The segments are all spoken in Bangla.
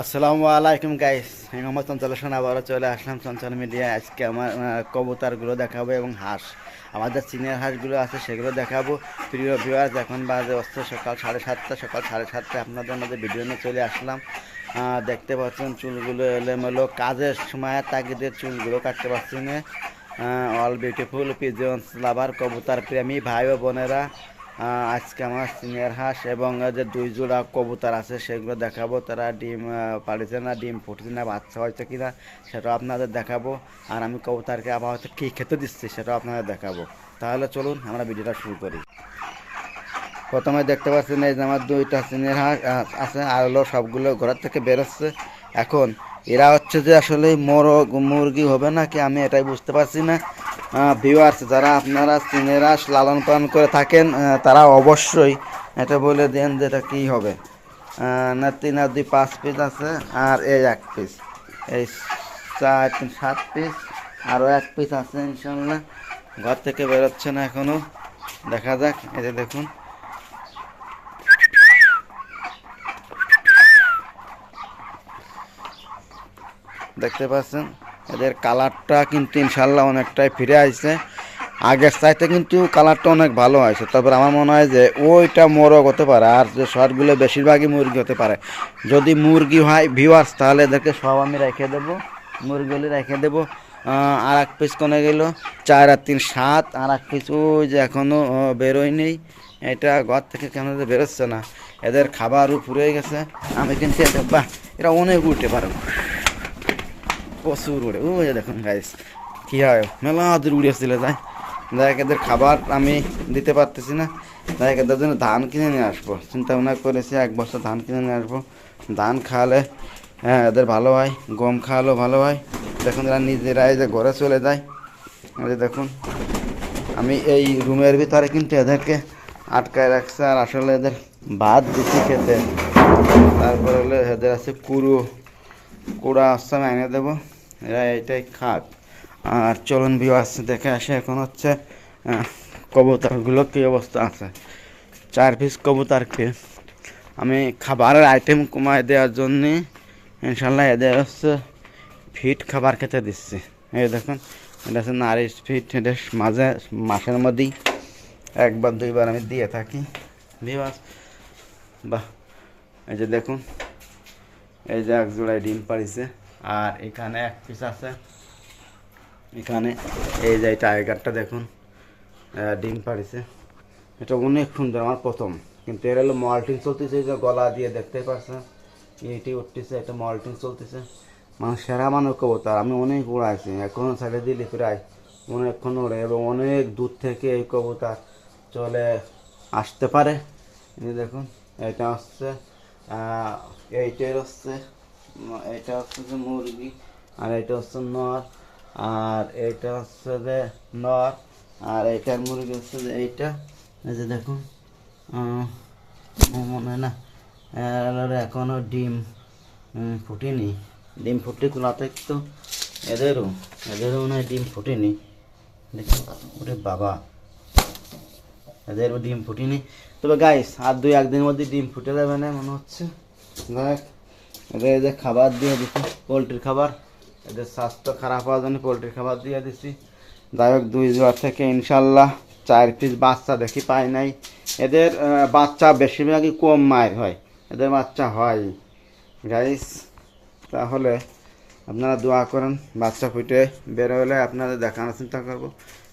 আসসালামু আলাইকুম গাইস আমি মোহাম্মদ চঞ্চল হোসেন, আবারও চলে আসলাম চঞ্চল মিডিয়ায় আজকে আমার কবুতারগুলো দেখাবো এবং হাঁস। আমাদের সিনিয়র হাঁসগুলো আছে, সেগুলো দেখাবো। প্রিয় ভিউয়ার্স এখন বাজে অস্ত সকাল সাড়ে সাতটা, সকাল সাড়ে সাতটায় আপনাদের মধ্যে ভিডিও নিয়ে চলে আসলাম। দেখতে পাচ্ছেন চুলগুলো এলোমেলো, কাজের সময় তাগিদে চুলগুলো কাটতে পারছি না। অল বিউটিফুল পিজন্স লাভার কবুতার, প্রেমী ভাই ও বোনেরা। আজকে আমার সিনিয়র হাঁস এবং যে দুই জোড়া কবুতর আছে, সেগুলো দেখাবো। তারা ডিম পাড়েছে না, ডিম ফুটেছে না, বাচ্চা হয়েছে কিনা, সেটাও আপনাদের দেখাবো। আর আমি কবুতরকে আবার হয়তো কী খেতে দিচ্ছি, সেটাও আপনাদের দেখাবো। তাহলে চলুন, আমরা ভিডিওটা শুরু করি। প্রথমে দেখতে পাচ্ছেন এই যে আমার দুইটা সিনিয়র হাঁস আছে, আর হলো সবগুলো ঘোরার থেকে বেরোচ্ছে। এখন এরা হচ্ছে যে আসলে মোরগ, মুরগি হবে না কি, আমি এটাই বুঝতে পারছি না। ভিউয়ার্স যারা আপনারা সিনিয়র হাঁস লালন পালন করে থাকেন তারা অবশ্যই এটা বলে দেন যে এটা কী হবে। না তিন আর দুই পাঁচ পিস আছে, আর এই এক পিস এই চার, তিন, সাত পিস আরও এক পিস আছে ইনশাল্লাহ ঘর থেকে বেরোচ্ছে না এখনও দেখা যাক, এই যে দেখুন। দেখতে পাচ্ছেন? এদের কালারটা কিন্তু ইনশাল্লাহ অনেকটাই ফিরে আসছে। আগের চাইতে কিন্তু কালারটা অনেক ভালো হয়েছে। তবে আমার মনে হয় যে ওইটা মোরগ হতে পারে, আর যে শর্টগুলো বেশিরভাগই মুরগি হতে পারে। যদি মুরগি হয় ভিউয়ার্স তাহলে এদেরকে সব আমি রেখে দেবো। মুরগিগুলি রেখে দেবো। আর এক পিস কোনে গেল, চার আর তিন, সাত। আর এক পিস ওই যে এখনও বেরোয় নেই এটা ঘর থেকে কেন বেরোচ্ছে না। এদের খাবারও ফুরে গেছে। আমি কিন্তু এদের, বাহ, এরা অনেক উঠতে পারে। প্রচুর উড়ে। ও দেখুন গাইস কি হয়? মেলা দূর উড়ে যায় দেখ এদের খাবার আমি দিতে পারতেছি না। দেখ এদের জন্য ধান কিনে নিয়ে আসব। চিন্তা ভাবনা করেছি, এক বছর ধান কিনে নিয়ে আসব। ধান খাওয়ালে হ্যাঁ এদের ভালো হয়, গম খাওয়ালেও ভালো হয়। দেখুন, এরা নিজেরাই যে ঘরে চলে যায়। যে দেখুন, আমি এই রুমের ভিতরে কিন্তু এদেরকে আটকায় রাখছে, আর আসলে এদের ভাত দিচ্ছি খেতে। তারপরে হলো এদের আছে কুড়ো। কুড়া আসছে, আমি এনে দেবো। এরা এটাই খাক আর চলুন বিবাস দেখে আসে এখন হচ্ছে কবুতরগুলো কী অবস্থা আছে। চার পিস কবুতরকে আমি খাবারের আইটেম কমায় দেওয়ার জন্যে ইনশাল্লাহ এদের হচ্ছে ফিট খাবার খেতে দিচ্ছি। এই দেখুন, এটা হচ্ছে নারিশ ফিট এটা মাঝে, মাসের মধ্যেই একবার, দুইবার আমি দিয়ে থাকি। বিবাস বাহ, এই যে দেখুন, এই যে এক জোড়ায় ডিম পাড়িছে। আর এখানে এক পিস আছে। এখানে এই যে টাইগারটা দেখুন ডিম পাড়িছে। এটা অনেক সুন্দর আমার প্রথম। কিন্তু এর হলো মল্টিং চলতেছে যে গলা দিয়ে দেখতে পারছে এইটি উঠতেছে এটা মল্টিং চলতেছে। মানে সেরা মানুষ কবুতর আমি অনেক উড়াইছি এখন ছেড়ে দিলি প্রায় অনেকক্ষণ উড়ে এবং অনেক দূর থেকে এই কবুতর চলে আসতে পারে। দেখুন এটা হচ্ছে আহ, এইটার হচ্ছে এটা হচ্ছে যে মুরগি, আর এটা হচ্ছে নর, আর এটা হচ্ছে যে নর, আর এইটার মুরগি হচ্ছে যে এইটা। এই যে দেখুন মনে না এখনও ডিম ফুটেনি। ডিম ফুটে কুলাতে তো এদেরও এদেরও মনে হয় ডিম ফুটেনি। ওরে বাবা, এদেরও ডিম ফুটেনি। তবে গাইস আর দুই একদিনের মধ্যে ডিম ফুটে যাবে না, মনে হচ্ছে। দেখ এদের এদের খাবার দিয়ে দিচ্ছি পোলট্রির খাবার। এদের স্বাস্থ্য খারাপ হওয়ার জন্য পোলট্রির খাবার দিয়ে দিচ্ছি যাই হোক, দুই জোয়ার থেকে ইনশাল্লাহ চার পিস বাচ্চা দেখি পাই নাই। এদের বাচ্চা বেশিরভাগই কম মায়ের হয়। এদের বাচ্চা হয়। গাইস তাহলে আপনারা দোয়া করেন, বাচ্চা ফুটে বের হলে আপনাদের দেখানোর চিন্তা করব।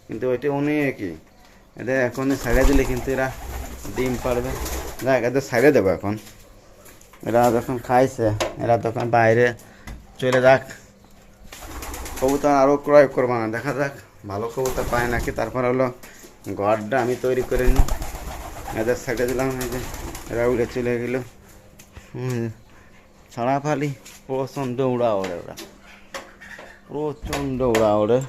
কিন্তু ওইটা অনেকই। এদের এখনই ছাড়িয়ে দিলে কিন্তু এরা ডিম পারবে। দেখ এদের ছাড়িয়ে দেবো এখন। এরা যখন খাইছে, এরা তখন বাইরে চলে যাক। কবুতর আরও ক্রয় করব না, দেখা যাক। ভালো কবুতর পায় নাকি? তারপর হলো ঘরটা আমি তৈরি করে নিই। এদের সাইডে দিলাম, এই যে এরা উড়ে চলে গেল। ছাড়া ফালি প্রচণ্ড উড়া ওড়ে ওরা। প্রচণ্ড উড়া ওড়ে।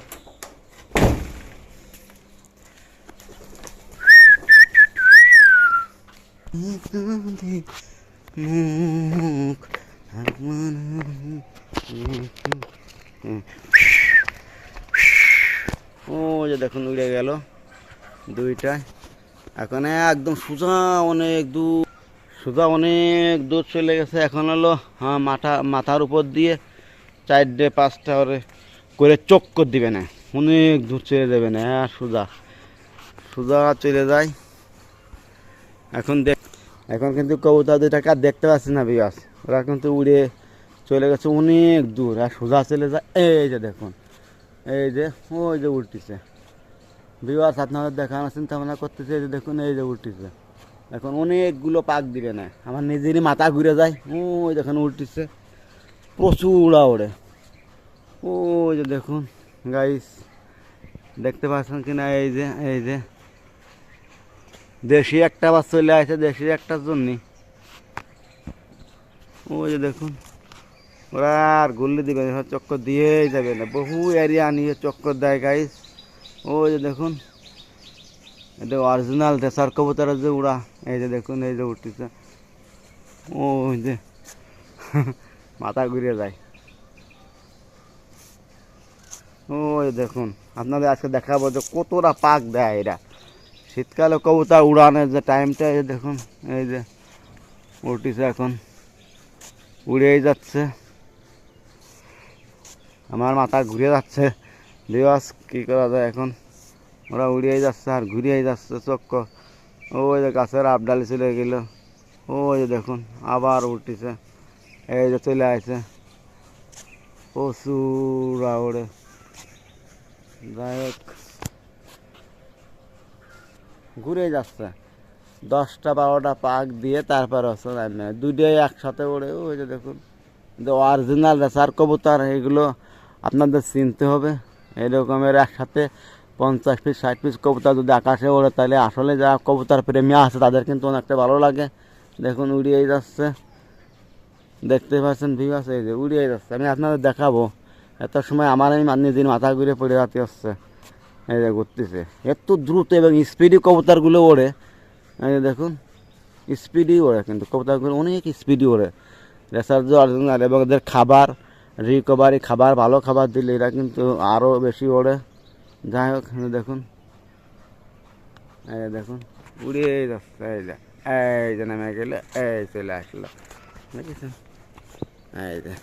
মুখ ও যে দেখুন, উড়ে গেল দুইটায়। এখন একদম সোজা অনেক দূর, সোজা অনেক দূর চলে গেছে। এখন হলো হ্যাঁ মাথা, মাথার উপর দিয়ে চারটে, পাঁচটা করে করে চক্কর দিবে না। অনেক দূর চলে যাবে না, সোজা। সুজা চলে যায়। এখন দেখ এখন কিন্তু কবুতর আর দেখতে পাচ্ছি না বিয়াস ওরা কিন্তু উড়ে চলে গেছে অনেক দূর, আর সোজা চলে যায়। এই যে দেখুন, এই যে, ওই যে উল্টিছে বিবাস আপনাদের দেখানোর চিন্তা ভাবনা করতেছে, এই যে দেখুন, এই যে উল্টিছে এখন অনেকগুলো পাক দিবে না, আমার নিজেরই মাথা ঘুরে যায়। ওই দেখুন উল্টিছে প্রচুর উড়া ওড়ে। ওই যে দেখুন গাইস দেখতে পাচ্ছেন কিনা? এই যে এই যে। দেশি একটা বাস চলে আসে দেশি একটার জন্যে। ওই যে দেখুন, ওরা আর গুল্লি দিবে চক্কর দিয়েই যাবে না। বহু এরিয়া নিয়ে চক্কর দেয় গাইস ওই যে দেখুন, এটা অরিজিনাল দেশার কবুতরের যে উড়া, এই যে দেখুন, এই যে উঠতেছে ওই যে, মাথা ঘুরে যায়। ওই দেখুন, আপনাদের আজকে দেখাবো যে কতটা পাক দেয় এরা। শীতকালে কবুতর উড়ানোর যে টাইমটা এই দেখুন, এই যে উঠতেছে এখন উড়েই যাচ্ছে। আমার মাথা ঘুরে যাচ্ছে। দিবস, কী করা যায় এখন? ওরা উড়িয়ে যাচ্ছে আর ঘুরিয়ে যাচ্ছে চক্ক ওই যে গাছের আপডালি চলে গেল। ওই যে দেখুন, আবার উঠতেছে এই যে চলে আসছে। প্রচুর ওড়ে যাই হোক। ঘুরে যাচ্ছে। দশটা, বারোটা পাক দিয়ে তারপর হচ্ছে দুটোই একসাথে ওড়ে ওই যে দেখুন। অরিজিনাল রেসার কবুতর, এগুলো আপনাদের চিনতে হবে। এরকমের একসাথে পঞ্চাশ পিস ষাট পিস কবুতর যদি আকাশে ওড়ে, তাহলে আসলে যারা কবুতর প্রেমী আছে, তাদের কিন্তু অনেকটা ভালো লাগে। দেখুন উড়িয়ে যাচ্ছে। দেখতে পাচ্ছেন ভিউ আছে এই যে উড়িয়ে যাচ্ছে। আমি আপনাদের দেখাবো। এত সময় আমার আমি নিজের মাথা ঘুরে পড়ে যাতে হচ্ছে। যে ঘুরতেছে। এত দ্রুত এবং স্পিডি কবুতরগুলো ওড়ে। দেখুন স্পিডি ওড়ে কিন্তু, কবুতরগুলো অনেক স্পিডি ওড়ে। রেসার যে অরিজিনাল এবং এদের খাবার রিকভারি খাবার, ভালো খাবার দিলে এরা কিন্তু আরও বেশি ওড়ে। যাই হোক দেখুন। এই দেখুন উড়িয়ে যাচ্ছে, এই যে এই যে নেমে গেলে, এই চলে আসলো। দেখেছেন? এই যে,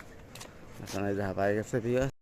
এখন এই যে গেছে